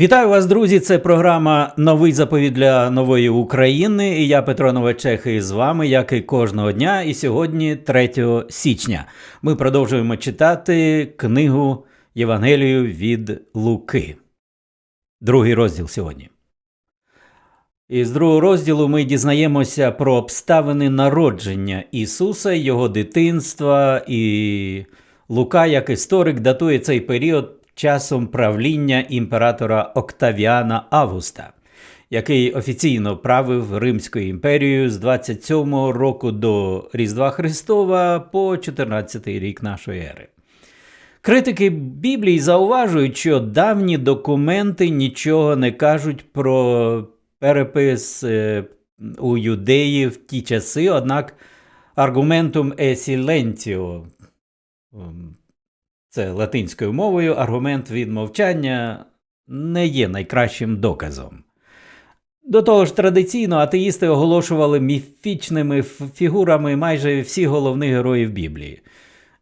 Вітаю вас, друзі! Це програма Новий заповіт для нової України. І я Петро Новачех і з вами, як і кожного дня. І сьогодні, 3 січня, ми продовжуємо читати книгу Євангелію від Луки. Другий розділ сьогодні. І з другого розділу ми дізнаємося про обставини народження Ісуса, Його дитинства, і Лука, як історик, датує цей період часом правління імператора Октавіана Августа, який офіційно правив Римською імперією з 27 року до Різдва Христова по 14 рік нашої ери. Критики Біблії зауважують, що давні документи нічого не кажуть про перепис е, у юдеї в ті часи, однак аргументум silentio, ем, це латинською мовою, аргумент від мовчання не є найкращим доказом. До того ж, традиційно атеїсти оголошували міфічними фігурами майже всіх головних героїв Біблії.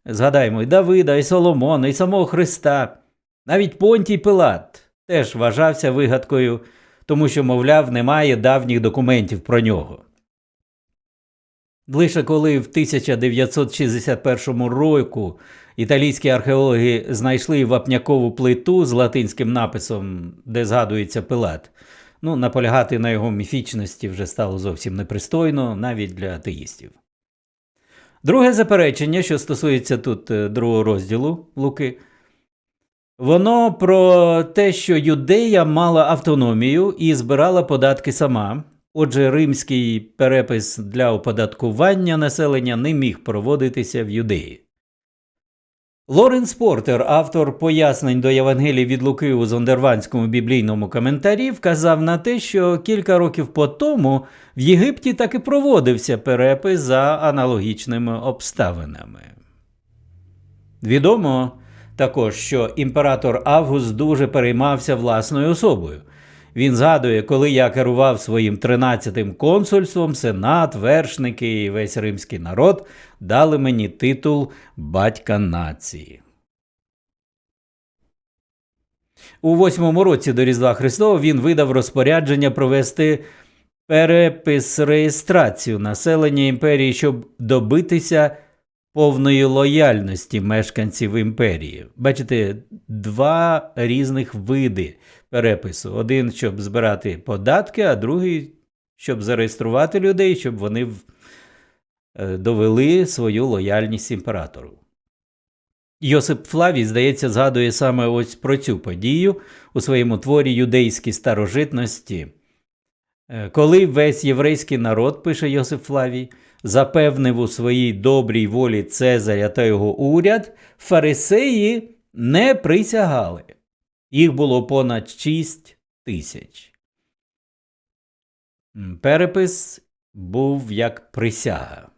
Згадаємо і Давида, і Соломона, і самого Христа. Навіть Понтій Пилат теж вважався вигадкою, тому що, мовляв, немає давніх документів про нього. Лише коли в 1961 року італійські археологи знайшли вапнякову плиту з латинським написом, де згадується Пилат, ну, наполягати на його міфічності вже стало зовсім непристойно, навіть для атеїстів. Друге заперечення, що стосується тут е, другого розділу Луки, воно про те, що юдея мала автономію і збирала податки сама. Отже, римський перепис для оподаткування населення не міг проводитися в юдеї. Лоренс Портер, автор пояснень до Євангелії від Луки у зондерванському біблійному коментарі, вказав на те, що кілька років по тому в Єгипті таки проводився перепис за аналогічними обставинами. Відомо також, що імператор Август дуже переймався власною особою. Він згадує, коли я керував своїм 13-тим консульством, сенат, вершники і весь римський народ дали мені титул батька нації. У восьмому році до Різдва Христова він видав розпорядження провести перепис реєстрацію населення імперії, щоб добитися повної лояльності мешканців імперії. Бачите, два різних види перепису: один, щоб збирати податки, а другий, щоб зареєструвати людей, щоб вони е, довели свою лояльність імператору. Йосип Флавій, здається, згадує саме ось про цю подію у своєму творі Юдейські старожитності. Е, Коли весь єврейський народ, пише Йосип Флавій, запевнив у своїй добрій волі Цезаря та його уряд, фарисеї не присягали. Їх було понад 6 тисяч. Перепис був як присяга.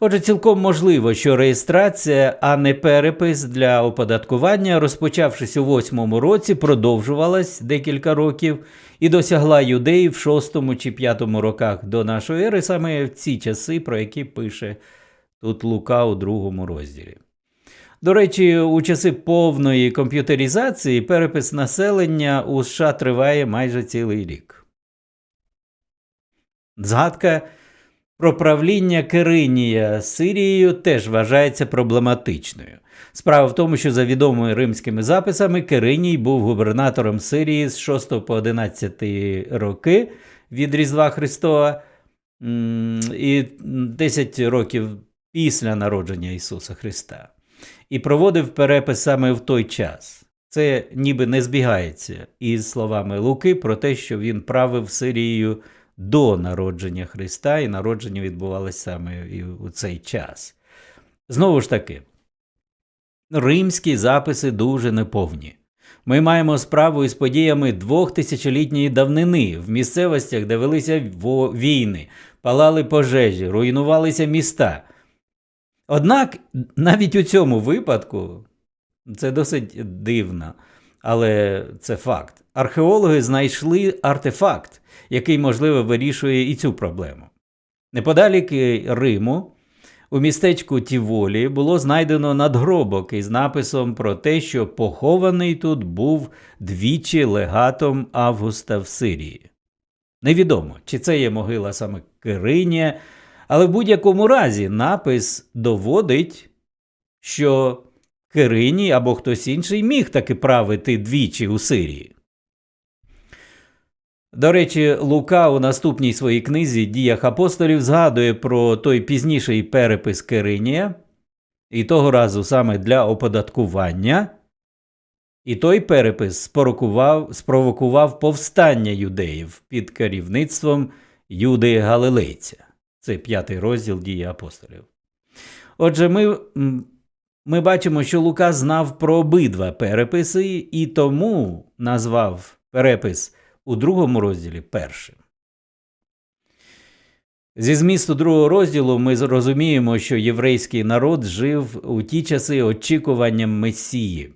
Отже, цілком можливо, що реєстрація, а не перепис для оподаткування, розпочавшись у восьмому році, продовжувалась декілька років і досягла юдеї в шостому чи п'ятому роках до нашої ери, саме в ці часи, про які пише тут Лука у другому розділі. До речі, у часи повної комп'ютеризації перепис населення у США триває майже цілий рік. Згадка про правління Киринія Сирією теж вважається проблематичною. Справа в тому, що за відомими римськими записами Кириній був губернатором Сирії з 6 по 11 роки від Різдва Христова і 10 років після народження Ісуса Христа. І проводив перепис саме в той час. Це ніби не збігається із словами Луки про те, що він правив Сирією до народження Христа, і народження відбувалося саме і у цей час. Знову ж таки, римські записи дуже неповні. Ми маємо справу із подіями двохтисячолітньої давнини в місцевостях, де велися війни, палали пожежі, руйнувалися міста. Однак, навіть у цьому випадку це досить дивно, але це факт. Археологи знайшли артефакт, який, можливо, вирішує і цю проблему. Неподалік Риму У містечку Тіволі було знайдено надгробок із написом про те, що похований тут був двічі легатом Августа в Сирії. Невідомо, чи це є могила саме Киринія, але в будь-якому разі напис доводить, що Кириній або хтось інший міг таки правити двічі у Сирії. До речі, Лука у наступній своїй книзі Діях апостолів згадує про той пізніший перепис Киринія, і того разу саме для оподаткування. І той перепис спровокував повстання юдеїв під керівництвом Юди Галилейця. Це п'ятий розділ дії апостолів. Отже, ми, ми бачимо, що Лука знав про обидва переписи і тому назвав перепис у другому розділі першим. Зі змісту другого розділу ми зрозуміємо, що єврейський народ жив у ті часи очікуванням Месії,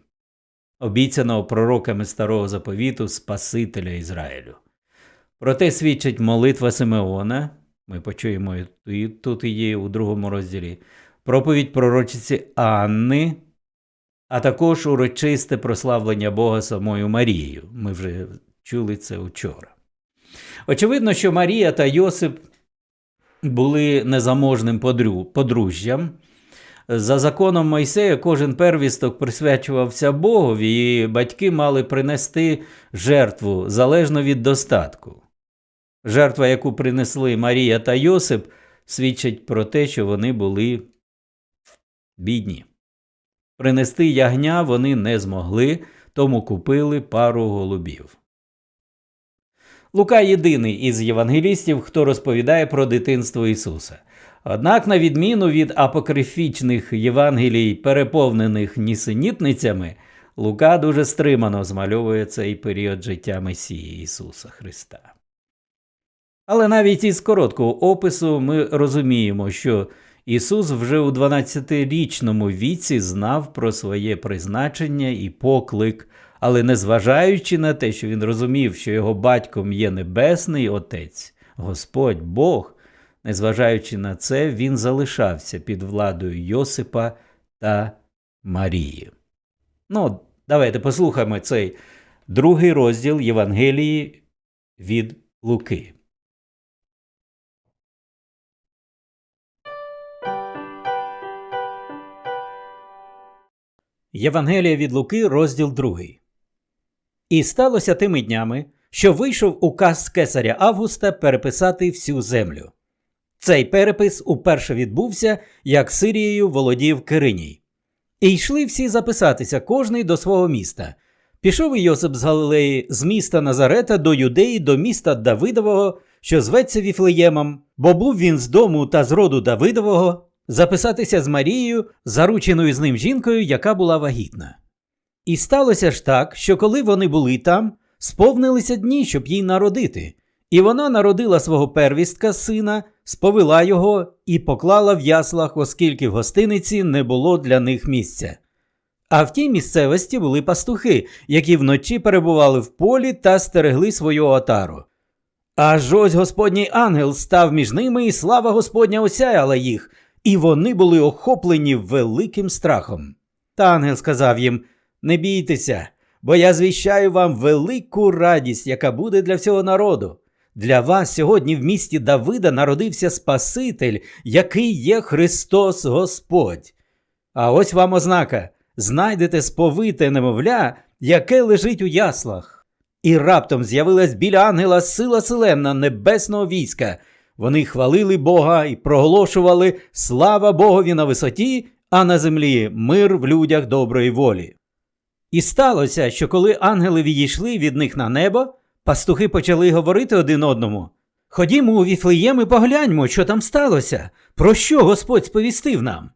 обіцяного пророками Старого Заповіту Спасителя Ізраїлю. Проте свідчить молитва Симеона, ми почуємо і тут її у другому розділі, проповідь пророчиці Анни, а також урочисте прославлення Бога самою Марією. Ми вже чули це вчора. Очевидно, що Марія та Йосип були незаможним подру- подружжям. За законом Мойсея кожен первісток присвячувався Богові, і батьки мали принести жертву залежно від достатку. Жертва, яку принесли Марія та Йосип, свідчить про те, що вони були бідні. Принести ягня вони не змогли, тому купили пару голубів. Лука єдиний із євангелістів, хто розповідає про дитинство Ісуса. Однак, на відміну від апокрифічних Євангелій, переповнених нісенітницями, Лука дуже стримано змальовує цей період життя Месії Ісуса Христа. Але навіть із короткого опису ми розуміємо, що Ісус вже у 12-річному віці знав про своє призначення і поклик, але незважаючи на те, що він розумів, що його батьком є Небесний Отець, Господь Бог, незважаючи на це, він залишався під владою Йосипа та Марії. Ну, давайте послухаємо цей другий розділ Євангелії від Луки. Євангелія від Луки, розділ 2. І сталося тими днями, що вийшов указ кесаря Августа переписати всю землю. Цей перепис уперше відбувся, як Сирією володів Кириній. І йшли всі записатися, кожний до свого міста. Пішов і Йосип з Галилеї з міста Назарета до Юдеї, до міста Давидового, що зветься Віфлеємом, бо був він з дому та з роду Давидового, записатися з Марією, зарученою з ним жінкою, яка була вагітна. І сталося ж так, що коли вони були там, сповнилися дні, щоб їй народити. І вона народила свого первістка сина, сповела його і поклала в яслах, оскільки в гостиниці не було для них місця. А в тій місцевості були пастухи, які вночі перебували в полі та стерегли свою отару. Аж ось Господній ангел став між ними, і слава Господня осяяла їх, і вони були охоплені великим страхом. Та ангел сказав їм: Не бійтеся, бо я звіщаю вам велику радість, яка буде для всього народу. Для вас сьогодні в місті Давида народився Спаситель, який є Христос Господь. А ось вам ознака знайдете сповите немовля, яке лежить у яслах. І раптом з'явилась біля ангела сила селенна небесного війська. Вони хвалили Бога і проголошували слава Богові на висоті, а на землі мир в людях доброї волі. І сталося, що коли ангели відійшли від них на небо, пастухи почали говорити один одному. Ходімо у Віфлеєм і погляньмо, що там сталося, про що Господь сповістив нам.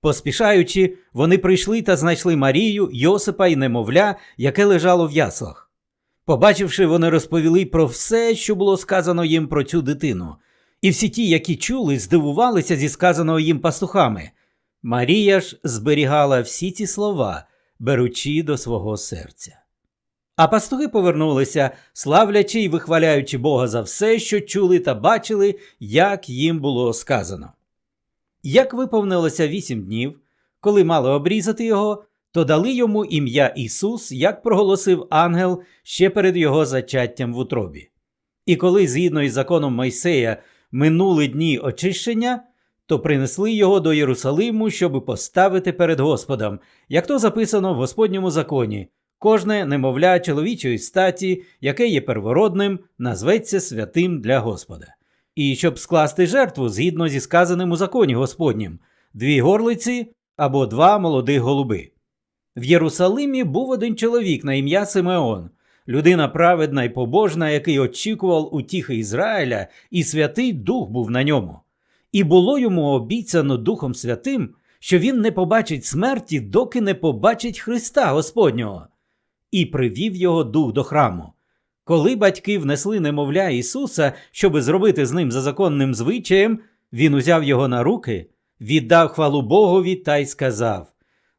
Поспішаючи, вони прийшли та знайшли Марію, Йосипа і немовля, яке лежало в яслах. Побачивши, вони розповіли про все, що було сказано їм про цю дитину. І всі ті, які чули, здивувалися зі сказаного їм пастухами. Марія ж зберігала всі ці слова, беручи до свого серця. А пастухи повернулися, славлячи й вихваляючи Бога за все, що чули та бачили, як їм було сказано. Як виповнилося вісім днів, коли мали обрізати його, то дали йому ім'я Ісус, як проголосив ангел ще перед його зачаттям в утробі. І коли, згідно із законом Мойсея, минули дні очищення, то принесли його до Єрусалиму, щоби поставити перед Господом, як то записано в Господньому законі. Кожне немовля чоловічої статі, яке є первородним, назветься святим для Господа. І щоб скласти жертву згідно зі сказаним у законі Господнім, дві горлиці або два молодих голуби. В Єрусалимі був один чоловік на ім'я Симеон, людина праведна і побожна, який очікував утіхи Ізраїля, і Святий Дух був на ньому. І було йому обіцяно Духом Святим, що він не побачить смерті, доки не побачить Христа Господнього, і привів його дух до храму. Коли батьки внесли немовля Ісуса, щоби зробити з ним за законним звичаєм, він узяв його на руки, віддав хвалу Богові та й сказав: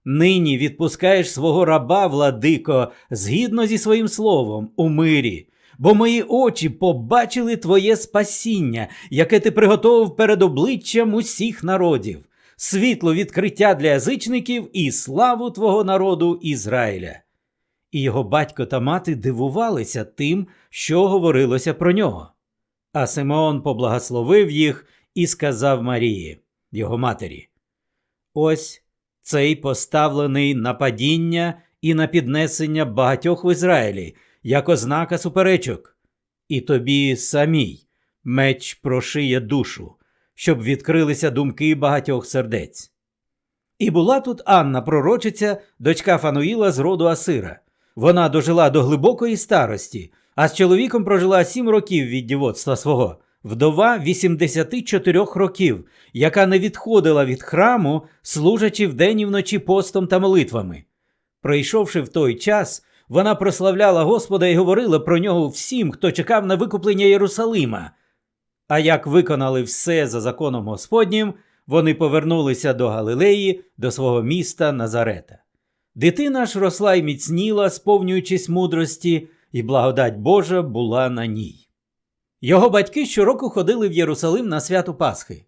Нині відпускаєш свого раба, владико, згідно зі своїм словом, у мирі, бо мої очі побачили твоє спасіння, яке ти приготовив перед обличчям усіх народів, світло відкриття для язичників і славу твого народу Ізраїля. І його батько та мати дивувалися тим, що говорилося про нього. А Симеон поблагословив їх і сказав Марії, його матері: Ось цей поставлений на падіння і на піднесення багатьох в Ізраїлі, як ознака суперечок, і тобі самій меч прошиє душу, щоб відкрилися думки багатьох сердець. І була тут Анна, пророчиця, дочка Фануїла з роду Асира. Вона дожила до глибокої старості, а з чоловіком прожила сім років від дівоцтва свого, вдова 84 років, яка не відходила від храму, служачи вдень і вночі постом та молитвами. Прийшовши в той час, вона прославляла Господа і говорила про нього всім, хто чекав на викуплення Єрусалима. А як виконали все за законом Господнім, вони повернулися до Галилеї, до свого міста Назарета. Дитина ж росла й міцніла, сповнюючись мудрості, і благодать Божа була на ній. Його батьки щороку ходили в Єрусалим на свято Пасхи.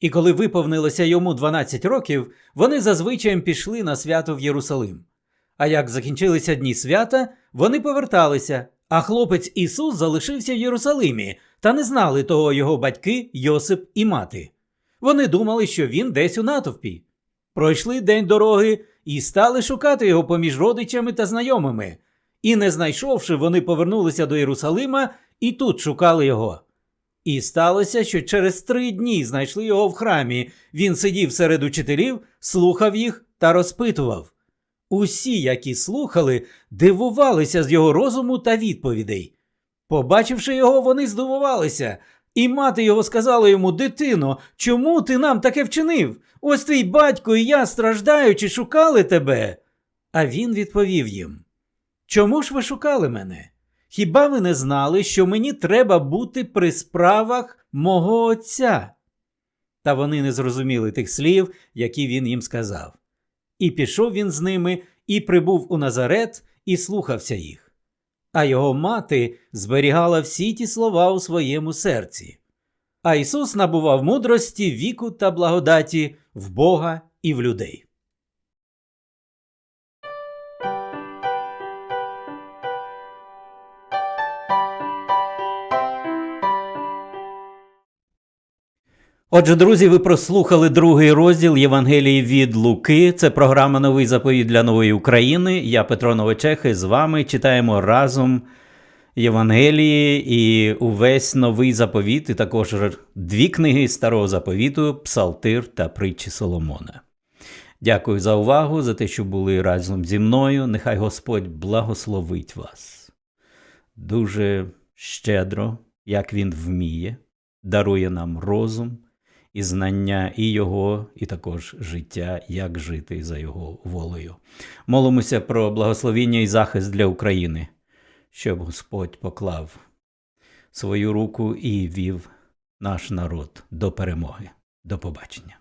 І коли виповнилося йому 12 років, вони зазвичай пішли на свято в Єрусалим. А як закінчилися дні свята, вони поверталися, а хлопець Ісус залишився в Єрусалимі, та не знали того його батьки Йосип і мати. Вони думали, що він десь у натовпі. Пройшли день дороги і стали шукати його поміж родичами та знайомими. І, не знайшовши, вони повернулися до Єрусалима і тут шукали його. І сталося, що через три дні знайшли його в храмі. Він сидів серед учителів, слухав їх та розпитував. Усі, які слухали, дивувалися з його розуму та відповідей. Побачивши його, вони здивувалися, і мати його сказала йому: Дитино, чому ти нам таке вчинив? Ось твій батько і я, страждаючи, шукали тебе. А він відповів їм: Чому ж ви шукали мене? Хіба ви не знали, що мені треба бути при справах мого отця? Та вони не зрозуміли тих слів, які він їм сказав. І пішов він з ними, і прибув у Назарет, і слухався їх. А його мати зберігала всі ті слова у своєму серці. А Ісус набував мудрості, віку та благодаті в Бога і в людей. Отже, друзі, ви прослухали другий розділ Євангелії від Луки. Це програма Новий заповіт для нової України. Я Петро Новичех і з вами читаємо разом Євангелії і увесь новий заповіт, і також дві книги старого заповіту Псалтир та притчі Соломона. Дякую за увагу, за те, що були разом зі мною. Нехай Господь благословить вас. Дуже щедро, як Він вміє, дарує нам розум і знання і Його, і також життя, як жити за Його волею. Молимося про благословіння і захист для України, щоб Господь поклав свою руку і вів наш народ до перемоги. До побачення.